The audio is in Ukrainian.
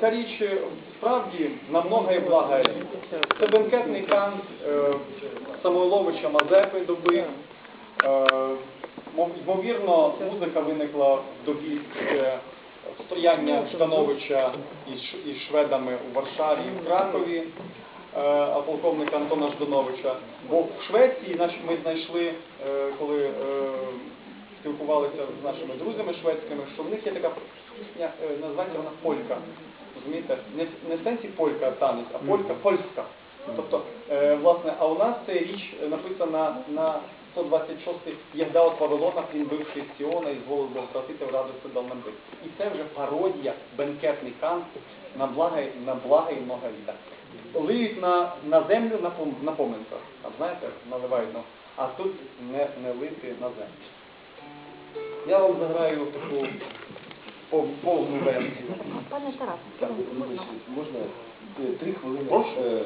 ця річ е, справді на многое благо. Це бенкетний кант е, Самойловича Мазепи доби. Е, Ймовірно, музика виникла в добі е, стояння Ждановича із, із шведами у Варшаві і в Кракові, е, а полковника Антона Ждановича. Бо в Швеції ми знайшли, е, коли е, спілкувалися з нашими друзями шведськими, що в них є така пісня, е, називається вона полька. Розумієте? Не, не в сенсі полька танець, а полька польська. Тобто, е, власне, а у нас ця річ написана на 126-й «Єгда от Вавилона, він бивший з Сіона і зволив Бог втратити в радості дав нам бит». І це вже пародія, бенкетний кант на благо, на благо і много літа. Лиють на, на землю на, пом- на поминках. Там, знаєте, наливають, ну, а тут не, не лити на землю. Я вам заграю таку пов- повну версію. Пане Тарасе, Так, вибачте, можна е, три хвилини е,